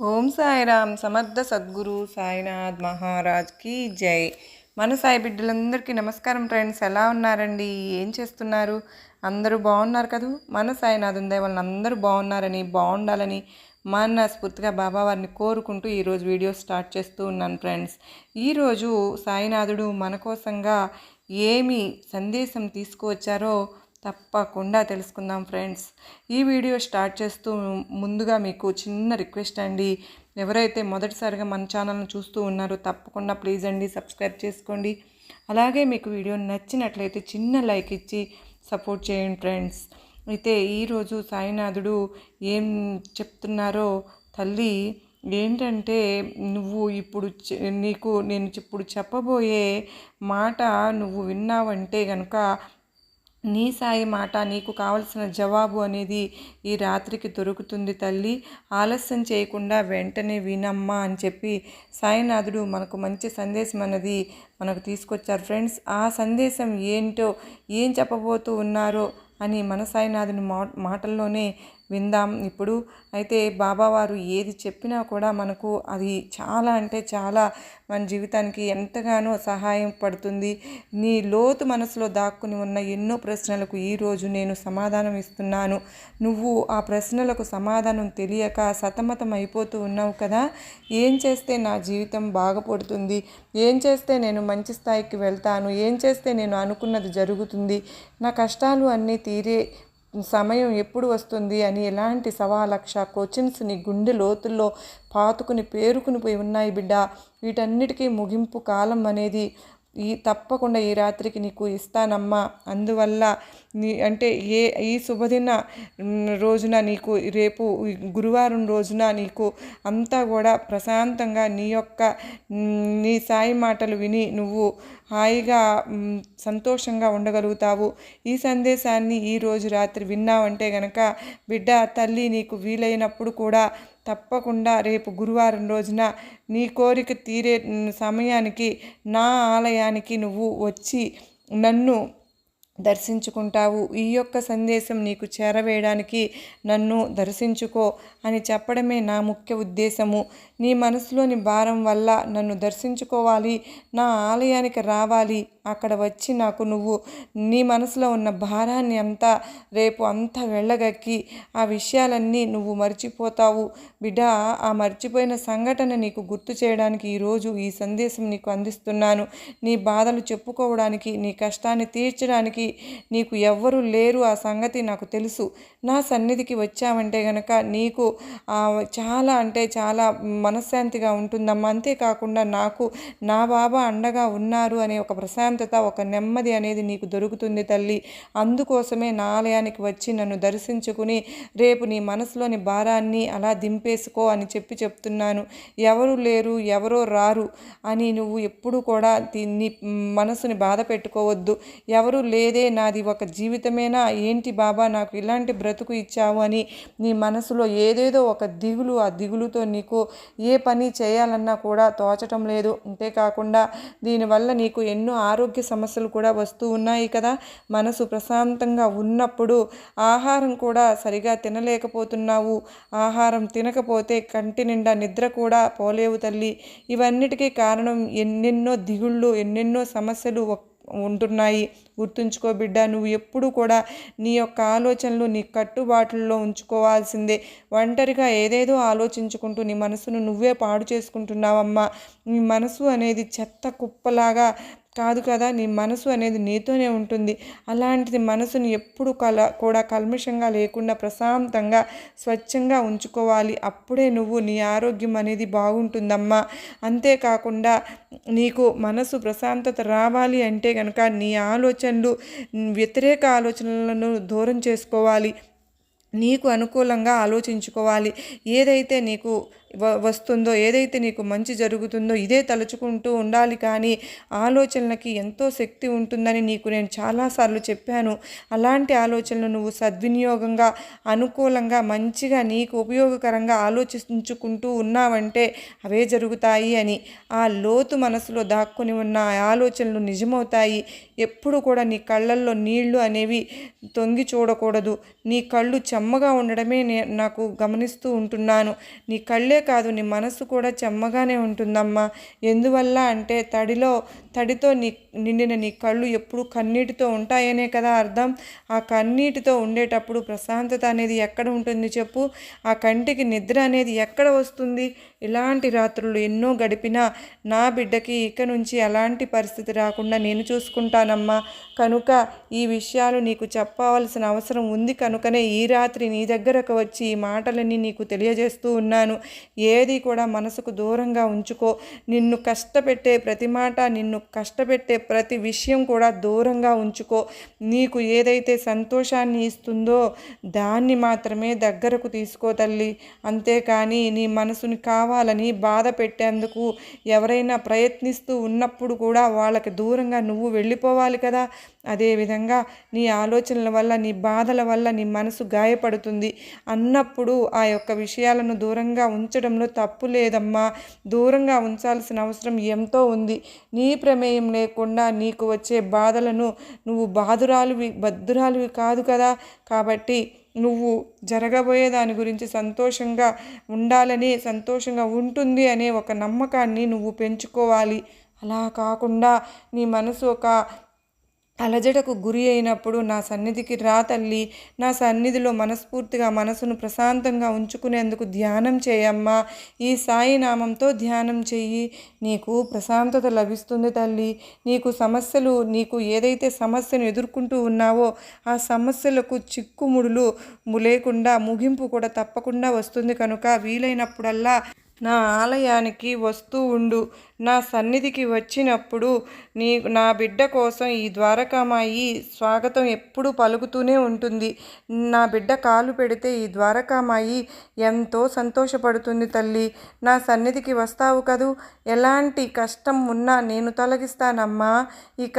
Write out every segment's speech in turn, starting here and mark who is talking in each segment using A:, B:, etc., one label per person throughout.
A: ఓం సాయిరామ్ సమర్థ సద్గురు సాయినాథ్ మహారాజ్కి జై. మన సాయి బిడ్డలందరికీ నమస్కారం ఫ్రెండ్స్ ఎలా ఉన్నారండి? ఏం చేస్తున్నారు? అందరూ బాగున్నారు కదూ? మన సాయినాథ్ ఉందే వాళ్ళని అందరూ బాగున్నారని బాగుండాలని మనస్ఫూర్తిగా బాబా వారిని కోరుకుంటూ ఈరోజు వీడియో స్టార్ట్ చేస్తూ ఉన్నాను ఫ్రెండ్స్. ఈరోజు సాయినాథుడు మన కోసంగా ఏమి సందేశం తీసుకువచ్చారో తప్పకుండా తెలుసుకుందాం ఫ్రెండ్స్. ఈ వీడియో స్టార్ట్ చేస్తూ ముందుగా మీకు చిన్న రిక్వెస్ట్ అండి. ఎవరైతే మొదటిసారిగా మన ఛానల్ను చూస్తూ ఉన్నారో తప్పకుండా ప్లీజ్ అండి సబ్స్క్రైబ్ చేసుకోండి. అలాగే మీకు వీడియో నచ్చినట్లయితే చిన్న లైక్ ఇచ్చి సపోర్ట్ చేయండి ఫ్రెండ్స్. అయితే ఈరోజు సాయినాథుడు ఏం చెప్తున్నారో తల్లి ఏంటంటే నువ్వు ఇప్పుడు చె- నీకు నేను ఇప్పుడు చెప్పబోయే మాట నువ్వు విన్నావంటే కనుక నీ సాయి మాట నీకు కావలసిన జవాబు అనేది ఈ రాత్రికి దొరుకుతుంది తల్లి. ఆలస్యం చేయకుండా వెంటనే వినమ్మా అని చెప్పి సాయినాథుడు మనకు మంచి సందేశం అన్నది మనకు తీసుకొచ్చారు ఫ్రెండ్స్. ఆ సందేశం ఏంటో ఏం చెప్పబోతూ ఉన్నారో అని మన సాయినాథుని మా మాటల్లోనే విందాం. ఇప్పుడు అయితే బాబావారు ఏది చెప్పినా కూడా మనకు అది చాలా అంటే చాలా మన జీవితానికి ఎంతగానో సహాయం పడుతుంది. నీ లోతు మనసులో దాక్కుని ఉన్న ఎన్నో ప్రశ్నలకు ఈరోజు నేను సమాధానం ఇస్తున్నాను. నువ్వు ఆ ప్రశ్నలకు సమాధానం తెలియక సతమతం అయిపోతూ ఉన్నావు కదా? ఏం చేస్తే నా జీవితం బాగుపడుతుంది? ఏం చేస్తే నేను మంచి స్థాయికి వెళ్తాను? ఏం చేస్తే నేను అనుకున్నది జరుగుతుంది? నా కష్టాలు అన్నీ తీరే సమయం ఎప్పుడు వస్తుంది అని ఎలాంటి సవా లక్ష క్వశ్చన్స్ నీ గుండె లోతుల్లో పాతుకుని పేరుకుని పోయి ఉన్నాయి బిడ్డ. వీటన్నిటికీ ముగింపు కాలం అనేది ఈ తప్పకుండా ఈ రాత్రికి నీకు ఇస్తానమ్మా. అందువల్ల నీ అంటే ఏ ఈ శుభదిన రోజున నీకు రేపు గురువారం రోజున నీకు అంతా కూడా ప్రశాంతంగా నీ యొక్క నీ సాయి మాటలు విని నువ్వు హాయిగా సంతోషంగా ఉండగలుగుతావు. ఈ సందేశాన్ని ఈ రోజు రాత్రి విన్నావంటే గనక బిడ్డ తల్లి నీకు వీలైనప్పుడు కూడా తప్పకుండా రేపు గురువారం రోజున నీ కోరిక తీరే సమయానికి నా సమయానికి నువ్వు వచ్చి నన్ను దర్శించుకుంటావు. ఈ యొక్క సందేశం నీకు చేరవేయడానికి నన్ను దర్శించుకో అని చెప్పడమే నా ముఖ్య ఉద్దేశము. నీ మనసులోని భారం వల్ల నన్ను దర్శించుకోవాలి నా ఆలయానికి రావాలి. అక్కడ వచ్చి నాకు నువ్వు నీ మనసులో ఉన్న భారాన్ని అంతా రేపు అంతా వెళ్ళగక్కి. ఆ విషయాలన్నీ నువ్వు మర్చిపోతావు. బిడ్డ ఆ మర్చిపోయిన సంఘటన నీకు గుర్తు చేయడానికి ఈరోజు ఈ సందేశం నీకు అందిస్తున్నాను. నీ బాధలు చెప్పుకోవడానికి నీ కష్టాన్ని తీర్చడానికి నీకు ఎవ్వరూ లేరు. ఆ సంగతి నాకు తెలుసు. నా సన్నిధికి వచ్చావంటే గనక నీకు చాలా అంటే చాలా మనశ్శాంతిగా ఉంటుందమ్మా. అంతేకాకుండా నాకు నా బాబా అండగా ఉన్నారు అనే ఒక ప్రశాంతత ఒక నెమ్మది అనేది నీకు దొరుకుతుంది తల్లి. అందుకోసమే నా ఆలయానికి వచ్చి నన్ను దర్శించుకుని రేపు నీ మనసులోని భారాన్ని అలా దింపేసుకో అని చెప్పి చెప్తున్నాను. ఎవరు లేరు ఎవరో రారు అని నువ్వు ఎప్పుడు కూడా నీ మనసుని బాధ పెట్టుకోవద్దు. ఎవరు లేదే నాది ఒక జీవితమేనా? ఏంటి బాబా నాకు ఇలాంటి బ్రతుకు ఇచ్చావు అని నీ మనసులో ఏదేదో ఒక దిగులు ఆ దిగులుతో నీకు ఏ పని చేయాలన్నా కూడా తోచటం లేదు. అంతేకాకుండా దీనివల్ల నీకు ఎన్నో ఆరోగ్య సమస్యలు కూడా వస్తూ ఉన్నాయి కదా. మనసు ప్రశాంతంగా ఉన్నప్పుడు ఆహారం కూడా సరిగా తినలేకపోతున్నావు. ఆహారం తినకపోతే కంటి నిండా నిద్ర కూడా పోలేవు తల్లి. ఇవన్నిటికీ కారణం ఎన్నెన్నో దిగుళ్ళు ఎన్నెన్నో సమస్యలు ఒక్క ఉంటున్నాయి. గుర్తుంచుకో బిడ్డ నువ్వు ఎప్పుడు కూడా నీ యొక్క ఆలోచనలు నీ కట్టుబాట్లలో ఉంచుకోవాల్సిందే. ఒంటరిగా ఏదేదో ఆలోచించుకుంటూ నీ మనసును నువ్వే పాడు చేసుకుంటున్నావమ్మా. నీ మనసు అనేది చెత్త కుప్పలాగా కాదు కదా నీ మనసు అనేది నీతోనే ఉంటుంది. అలాంటిది మనసుని ఎప్పుడు కల కూడా కల్మషంగా లేకుండా ప్రశాంతంగా స్వచ్ఛంగా ఉంచుకోవాలి. అప్పుడే నువ్వు నీ ఆరోగ్యం అనేది బాగుంటుందమ్మా. అంతేకాకుండా నీకు మనసు ప్రశాంతత రావాలి అంటే కనుక నీ ఆలోచనలు వ్యతిరేక ఆలోచనలను దూరం చేసుకోవాలి. నీకు అనుకూలంగా ఆలోచించుకోవాలి. ఏదైతే నీకు వస్తుందో ఏదైతే నీకు మంచి జరుగుతుందో ఇదే తలుచుకుంటూ ఉండాలి కానీ ఆలోచనలకి ఎంతో శక్తి ఉంటుందని నీకు నేను చాలాసార్లు చెప్పాను. అలాంటి ఆలోచనలు నువ్వు సద్వినియోగంగా అనుకూలంగా మంచిగా నీకు ఉపయోగకరంగా ఆలోచించుకుంటూ ఉన్నావంటే అవే జరుగుతాయి అని ఆ లోతు మనసులో దాక్కుని ఉన్న ఆ ఆలోచనలు నిజమవుతాయి. ఎప్పుడు కూడా నీ కళ్ళల్లో నీళ్ళు అనేవి తొంగి చూడకూడదు. నీ కళ్ళు చెమ్మగా ఉండడమే నాకు గమనిస్తూ ఉంటున్నాను. నీ కళ్ళే కాదు నీ మనస్సు కూడా చెమ్మగానే ఉంటుందమ్మా. ఎందువల్ల అంటే తడిలో తడితో నీ నిండిన నీ కళ్ళు ఎప్పుడు కన్నీటితో ఉంటాయనే కదా అర్థం. ఆ కన్నీటితో ఉండేటప్పుడు ప్రశాంతత అనేది ఎక్కడ ఉంటుంది చెప్పు? ఆ కంటికి నిద్ర అనేది ఎక్కడ వస్తుంది? ఇలాంటి రాత్రులు ఎన్నో గడిపినా నా బిడ్డకి ఇక నుంచి అలాంటి పరిస్థితి రాకుండా నేను చూసుకుంటానమ్మా. కనుక ఈ విషయాలు నీకు చెప్పవలసిన అవసరం ఉంది కనుకనే ఈ రాత్రి నీ దగ్గరకు వచ్చి ఈ మాటలన్నీ నీకు తెలియజేస్తూ ఉన్నాను. ఏది కూడా మనసుకు దూరంగా ఉంచుకో. నిన్ను కష్టపెట్టే ప్రతి మాట నిన్ను కష్టపెట్టే ప్రతి విషయం కూడా దూరంగా ఉంచుకో. నీకు ఏదైతే సంతోషాన్ని ఇస్తుందో దాన్ని మాత్రమే దగ్గరకు తీసుకో తల్లి. అంతేకాని నీ మనసుని కావాలని బాధ పెట్టేందుకు ఎవరైనా ప్రయత్నిస్తూ ఉన్నప్పుడు కూడా వాళ్ళకి దూరంగా నువ్వు వెళ్ళిపోవాలి కదా. అదేవిధంగా నీ ఆలోచనల వల్ల నీ బాధల వల్ల నీ మనసు గాయపడుతుంది. అన్నప్పుడు ఆ యొక్క విషయాలను దూరంగా ఉంచడంలో తప్పు లేదమ్మా. దూరంగా ఉంచాల్సిన అవసరం ఎంతో ఉంది. నీ ప్రమేయం లేకుండా నీకు వచ్చే బాధలను నువ్వు బాధురాలువి బద్దురాలువి కాదు కదా. కాబట్టి నువ్వు జరగబోయే దాని గురించి సంతోషంగా ఉండాలని సంతోషంగా ఉంటుంది అనే ఒక నమ్మకాన్ని నువ్వు పెంచుకోవాలి. అలా కాకుండా నీ మనసు ఒక అలజడకు గురి అయినప్పుడు నా సన్నిధికి రా తల్లి. నా సన్నిధిలో మనస్ఫూర్తిగా మనసును ప్రశాంతంగా ఉంచుకునేందుకు ధ్యానం చేయమ్మా. ఈ సాయి నామంతో ధ్యానం చెయ్యి. నీకు ప్రశాంతత లభిస్తుంది తల్లి. నీకు సమస్యలు నీకు ఏదైతే సమస్యను ఎదుర్కొంటూ ఉన్నావో ఆ సమస్యలకు చిక్కుముడులు లేకుండా ముగింపు కూడా తప్పకుండా వస్తుంది కనుక వీలైనప్పుడల్లా నా ఆలయానికి వస్తూ ఉండు. నా సన్నిధికి వచ్చినప్పుడు నీ నా బిడ్డ కోసం ఈ ద్వారకామాయి స్వాగతం ఎప్పుడూ పలుకుతూనే ఉంటుంది. నా బిడ్డ కాలు పెడితే ఈ ద్వారకామాయి ఎంతో సంతోషపడుతుంది తల్లి. నా సన్నిధికి వస్తావు కదూ? ఎలాంటి కష్టం ఉన్నా నేను తొలగిస్తానమ్మా. ఇక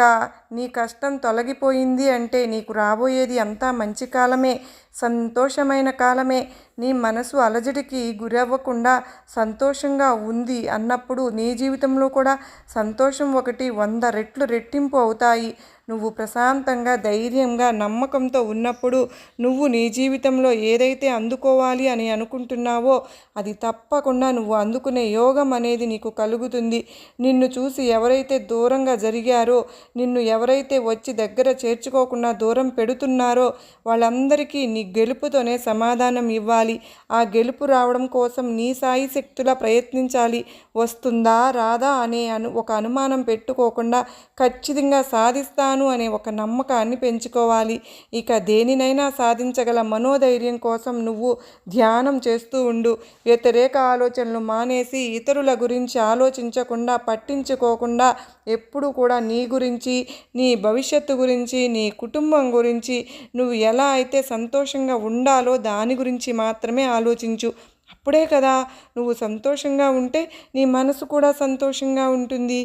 A: నీ కష్టం తొలగిపోయింది అంటే నీకు రాబోయేది అంతా మంచి కాలమే. సంతోషమైన కాలమే. నీ మనసు అలజడికి గురవ్వకుండా సంతోషంగా ఉంది అన్నప్పుడు నీ జీవితం జీవితంలో కూడా సంతోషం ఒకటి వంద రెట్లు రెట్టింపు అవుతాయి. నువ్వు ప్రశాంతంగా ధైర్యంగా నమ్మకంతో ఉన్నప్పుడు నువ్వు నీ జీవితంలో ఏదైతే అందుకోవాలి అని అనుకుంటున్నావో అది తప్పకుండా నువ్వు అందుకునే యోగం అనేది నీకు కలుగుతుంది. నిన్ను చూసి ఎవరైతే దూరంగా జరిగారో నిన్ను ఎవరైతే వచ్చి దగ్గర చేర్చుకోకుండా దూరం పెడుతున్నారో వాళ్ళందరికీ నీ గెలుపుతోనే సమాధానం ఇవ్వాలి. ఆ గెలుపు రావడం కోసం నీ సాయి శక్తులా ప్రయత్నించాలి. వస్తుందా రా కాదా అనే అను ఒక అనుమానం పెట్టుకోకుండా ఖచ్చితంగా సాధిస్తాను అనే ఒక నమ్మకాన్ని పెంచుకోవాలి. ఇక దేనినైనా సాధించగల మనోధైర్యం కోసం నువ్వు ధ్యానం చేస్తూ ఉండు. వ్యతిరేక ఆలోచనలు మానేసి ఇతరుల గురించి ఆలోచించకుండా పట్టించుకోకుండా ఎప్పుడు కూడా నీ గురించి నీ భవిష్యత్తు గురించి నీ కుటుంబం గురించి నువ్వు ఎలా అయితే సంతోషంగా ఉండాలో దాని గురించి మాత్రమే ఆలోచించు. అప్పుడే కదా నువ్వు సంతోషంగా ఉంటే నీ మనసు కూడా సంతోషంగా ఉంటుంది.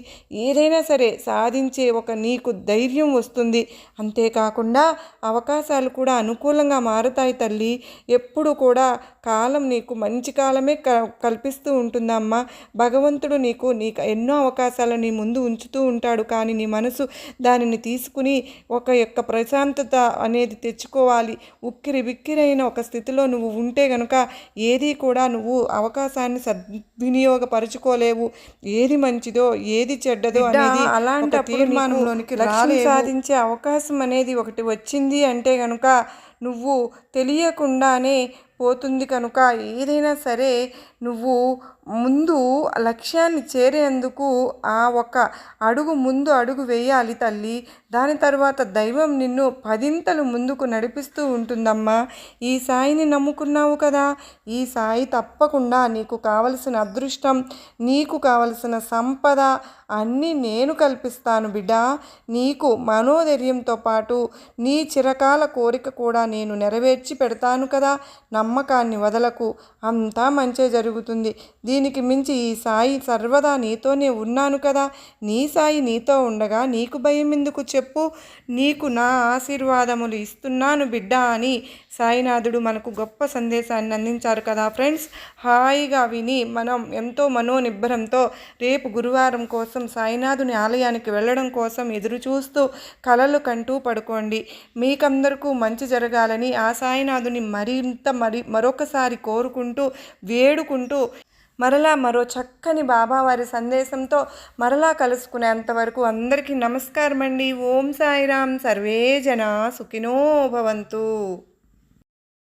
A: ఏదైనా సరే సాధించే ఒక నీకు ధైర్యం వస్తుంది. అంతేకాకుండా అవకాశాలు కూడా అనుకూలంగా మారుతాయి తల్లి. ఎప్పుడు కూడా కాలం నీకు మంచి కాలమే క కల్పిస్తూ ఉంటుందమ్మా. భగవంతుడు నీకు నీకు ఎన్నో అవకాశాలు నీ ముందు ఉంచుతూ ఉంటాడు. కానీ నీ మనసు దానిని తీసుకుని ఒక యొక్క ప్రశాంతత అనేది తెచ్చుకోవాలి. ఉక్కిరి బిక్కిరైన ఒక స్థితిలో నువ్వు ఉంటే గనుక ఏది కూడా నువ్వు అవకాశాన్ని సద్వినియోగపరచుకోలేవు. ఏది మంచిదో ఏది చెడ్డదో అనేది అలాంటి తీర్మానంలోనికి లక్ష్యం సాధించే అవకాశం అనేది ఒకటి వచ్చింది అంటే గనుక నువ్వు తెలియకుండానే పోతుంది కనుక ఏదైనా సరే నువ్వు ముందు లక్ష్యాన్ని చేరేందుకు ఆ ఒక అడుగు ముందు అడుగు వేయాలి తల్లి. దాని తర్వాత దైవం నిన్ను పదింతలు ముందుకు నడిపిస్తూ ఉంటుందమ్మా. ఈ సాయిని నమ్ముకున్నావు కదా. ఈ సాయి తప్పకుండా నీకు కావలసిన అదృష్టం నీకు కావలసిన సంపద అన్నీ నేను కల్పిస్తాను బిడ్డ. నీకు మనోధైర్యంతో పాటు నీ చిరకాల కోరిక కూడా నేను నెరవేర్చి పెడతాను కదా. నమ్మకాన్ని వదలకు. అంతా మంచే జరుగుతుంది. దీనికి మించి ఈ సాయి సర్వదా నీతోనే ఉన్నాను కదా. నీ సాయి నీతో ఉండగా నీకు భయం ఎందుకు చెప్పు? నీకు నా ఆశీర్వాదములు ఇస్తున్నాను బిడ్డ అని సాయినాథుడు మనకు గొప్ప సందేశాన్ని అందించారు కదా ఫ్రెండ్స్. హాయిగా విని మనం ఎంతో మనోనిబ్బరంతో రేపు గురువారం కోసం సాయినాథుని ఆలయానికి వెళ్ళడం కోసం ఎదురు చూస్తూ కలలు కంటూ పడుకోండి. మీకందరికీ మంచి జరగాలని ఆ సాయినాథుని మరింత మరి మరొకసారి కోరుకుంటూ వేడుకుంటూ మరలా మరో చక్కని బాబావారి సందేశంతో మరలా కలుసుకునేంతవరకు అందరికీ నమస్కారం అండి ఓం సాయిరాం సర్వే జన సుఖినో భవంతు.